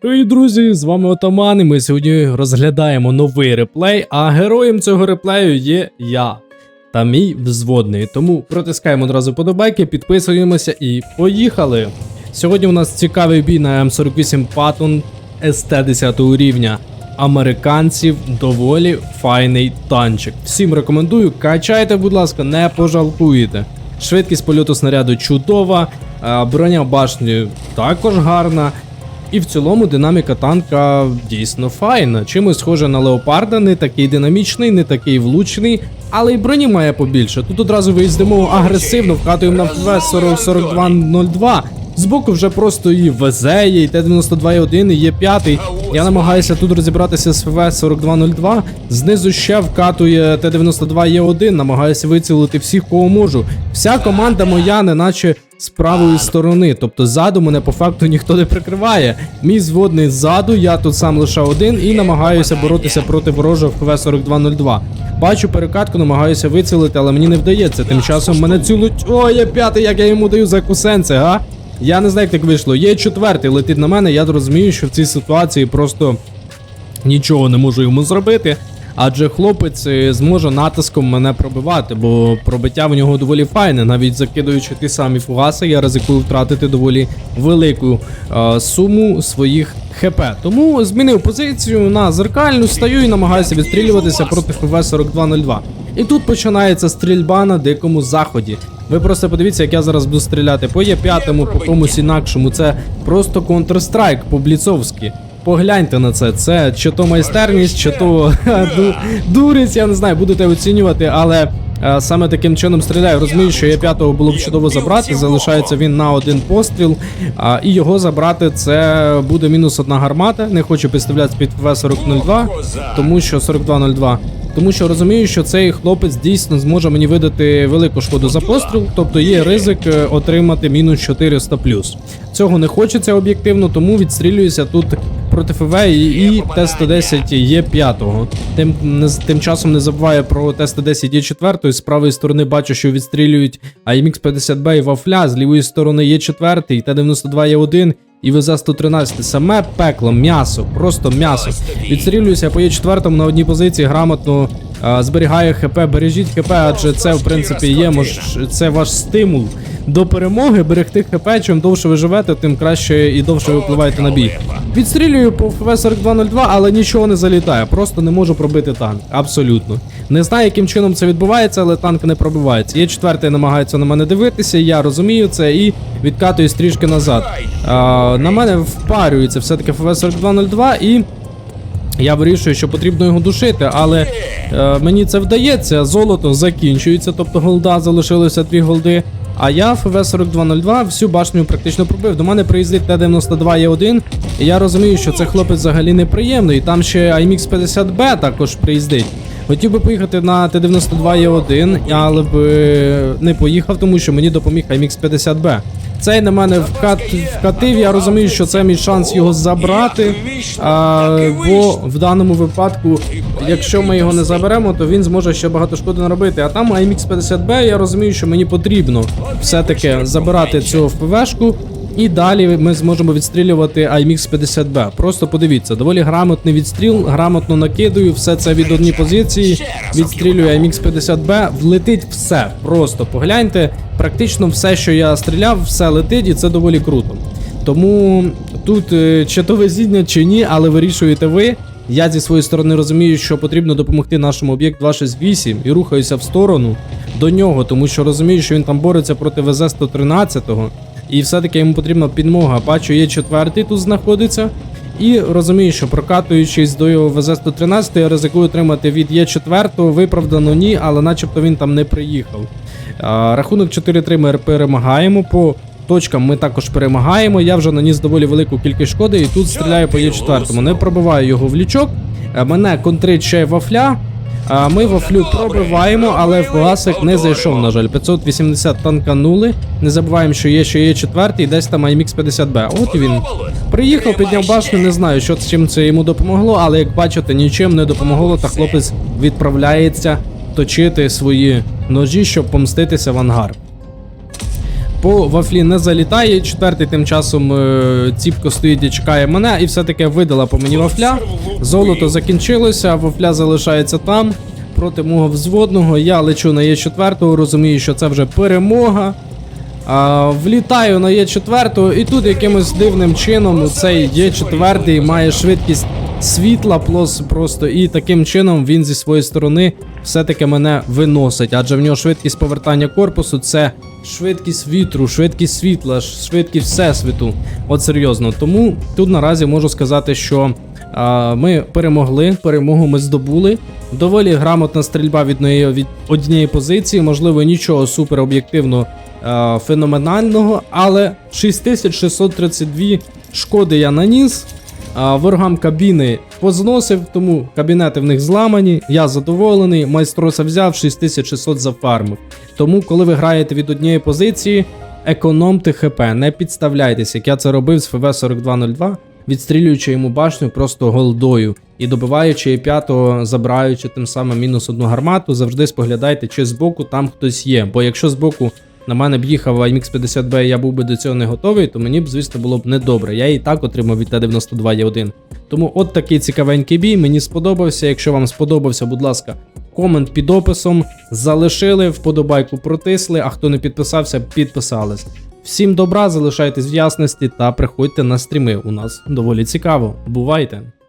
Привіт, друзі! З вами Отаман, і ми сьогодні розглядаємо новий реплей, а героєм цього реплею є я та мій взводний. Тому протискаємо одразу подобайки, підписуємося і поїхали! Сьогодні у нас цікавий бій на М48 Patton СТ 10 рівня. Американців доволі файний танчик. Всім рекомендую, качайте, будь ласка, не пожалкуєте. Швидкість польоту снаряду чудова, броня башні також гарна. І в цілому динаміка танка дійсно файна. Чимось схоже на леопарда, не такий динамічний, не такий влучний, але й броні має побільше. Тут одразу виїздимо агресивно, вкатуємо на ФВ 4202. Збоку вже просто і везе, є, і Т-92 є 1, і є 5. Я намагаюся тут розібратися з ФВ 4202. Знизу ще вкатує Т-92 є 1, намагаюся вицілити всіх, кого можу. Вся команда моя, неначе з правої сторони, тобто ззаду мене по факту ніхто не прикриває. Мій зводний ззаду, я тут сам лише один і намагаюся боротися проти ворожого ФВ-4202. Бачу перекатку, намагаюся вицілити, але мені не вдається. Тим часом мене цілуть. О, є п'ятий, як я йому даю за кусенце, га? Я не знаю, як так вийшло. Є четвертий, летить на мене. Я розумію, що в цій ситуації просто нічого не можу йому зробити. Адже хлопець е, зможе натиском мене пробивати, бо пробиття в нього доволі файне. Навіть закидуючи ті самі фугаси, я ризикую втратити доволі велику е, суму своїх ХП. Тому змінив позицію на зеркальну, стаю і намагаюся відстрілюватися проти ФВ-4202. І тут починається стрільба на дикому заході. Ви просто подивіться, як я зараз буду стріляти по Є5, по комусь інакшому. Це просто Counter-Strike по-бліцовськи. Погляньте на це. Це чи то майстерність, чи то ду, дурість, я не знаю, будете оцінювати, але е, саме таким чином стріляю. Розумію, що є п'ятого було б чудово забрати. Залишається він на один постріл, і його забрати це буде мінус одна гармата. Не хочу підставляти під ВВ-4002, тому що 4202. Тому що розумію, що цей хлопець дійсно зможе мені видати велику шкоду за постріл, тобто є ризик е, отримати мінус 400 Цього не хочеться об'єктивно, тому відстрілююся тут проти ФВ і, і Т-110 є 5 Тим, не, тим часом не забуваю про Т-110 є 4 З правої сторони бачу, що відстрілюють АМХ-50Б і Вафля, з лівої сторони є 4 Т-92 є 1 і ВЗ-113. Саме пекло, м'ясо, просто м'ясо. Відстрілююся по є 4 на одній позиції, грамотно а, зберігаю ХП, бережіть ХП, адже це в принципі є мож, це ваш стимул до перемоги. Берегти ХП. Чим довше ви живете, тим краще і довше ви впливаєте на бій. Відстрілюю по ФВ-4202, але нічого не залітає. Просто не можу пробити танк. Абсолютно. Не знаю, яким чином це відбувається, але танк не пробивається. Є четвертий намагається на мене дивитися, я розумію це і відкатуюсь трішки назад. А, на мене впарюється все-таки ФВ-4202 і. Я вирішую, що потрібно його душити, але е, мені це вдається. Золото закінчується, тобто голда залишилося дві голди. А я ФВ-4202 всю башню практично пробив. До мене приїздить Т-92 Е1, і я розумію, що це хлопець взагалі неприємний. Там ще IMX 50B також приїздить. Хотів би поїхати на Т-92 Е1, але б не поїхав, тому що мені допоміг IMX 50B. Цей на мене вкат, вкатив, я розумію, що це мій шанс його забрати. А, бо в даному випадку, якщо ми його не заберемо, то він зможе ще багато шкоди наробити. А там IMX 50B, я розумію, що мені потрібно все-таки забирати цю ФПВшку. І далі ми зможемо відстрілювати IMX 50B. Просто подивіться, доволі грамотний відстріл, грамотно накидую, все це від однієї позиції. Відстрілюю IMX 50B, влетить все. Просто погляньте, практично все, що я стріляв, все летить, і це доволі круто. Тому тут е, чи то везіння, чи ні, але вирішуєте ви. Я зі своєї сторони розумію, що потрібно допомогти нашому об'єкт 268 і рухаюся в сторону до нього, тому що розумію, що він там бореться проти ВЗ-113. І все-таки йому потрібна підмога. Бачу, є четвертий тут знаходиться. І розумію, що прокатуючись до його ВЗ-113, я ризикую отримати від Є4, виправдано ні, але начебто він там не приїхав. Рахунок 4-3 ми перемагаємо. По точкам ми також перемагаємо. Я вже наніс доволі велику кількість шкоди, і тут стріляю по Є4. Не пробиваю його в лічок. Е, Мене контрить ще вафля. А Ми вафлю пробиваємо, але в гасик не зайшов, на жаль. 580 танканули. Не забуваємо, що є ще є четвертий, десь там IMX 50B. От він приїхав, підняв башню, не знаю, що чим це йому допомогло, але як бачите, нічим не допомогло, та хлопець відправляється точити свої ножі, щоб помститися в ангар. По вафлі не залітає. Четвертий тим часом е, ціпко стоїть і чекає мене, і все-таки видала по мені вафля. Золото закінчилося, вафля залишається там. Проти мого взводного. Я лечу на Є4, розумію, що це вже перемога. А, влітаю на Є4, і тут якимось дивним чином цей Є4 має швидкість світла плюс просто, і таким чином він зі своєї сторони все-таки мене виносить. Адже в нього швидкість повертання корпусу це швидкість вітру, швидкість світла, швидкість всесвіту. От серйозно. Тому тут наразі можу сказати, що ми перемогли, перемогу ми здобули. Доволі грамотна стрільба від від однієї позиції, можливо, нічого супер об'єктивно феноменального, але 6632 шкоди я наніс. А ворогам кабіни позносив, тому кабінети в них зламані. Я задоволений. Майстроса взяв 6600 зафармив. Тому, коли ви граєте від однієї позиції, економте ХП, не підставляйтесь, як я це робив з ФВ-4202, відстрілюючи йому башню просто голдою і добиваючи п'ятого, забираючи тим самим мінус одну гармату, завжди споглядайте, чи збоку там хтось є. Бо якщо збоку на мене б їхав IMX 50B, і я був би до цього не готовий, то мені б, звісно, було б недобре. Я і так отримав від Т-92 Є1. Тому от такий цікавенький бій. Мені сподобався. Якщо вам сподобався, будь ласка, комент під описом. Залишили, вподобайку протисли, а хто не підписався, підписались. Всім добра, залишайтесь в ясності та приходьте на стріми. У нас доволі цікаво. Бувайте!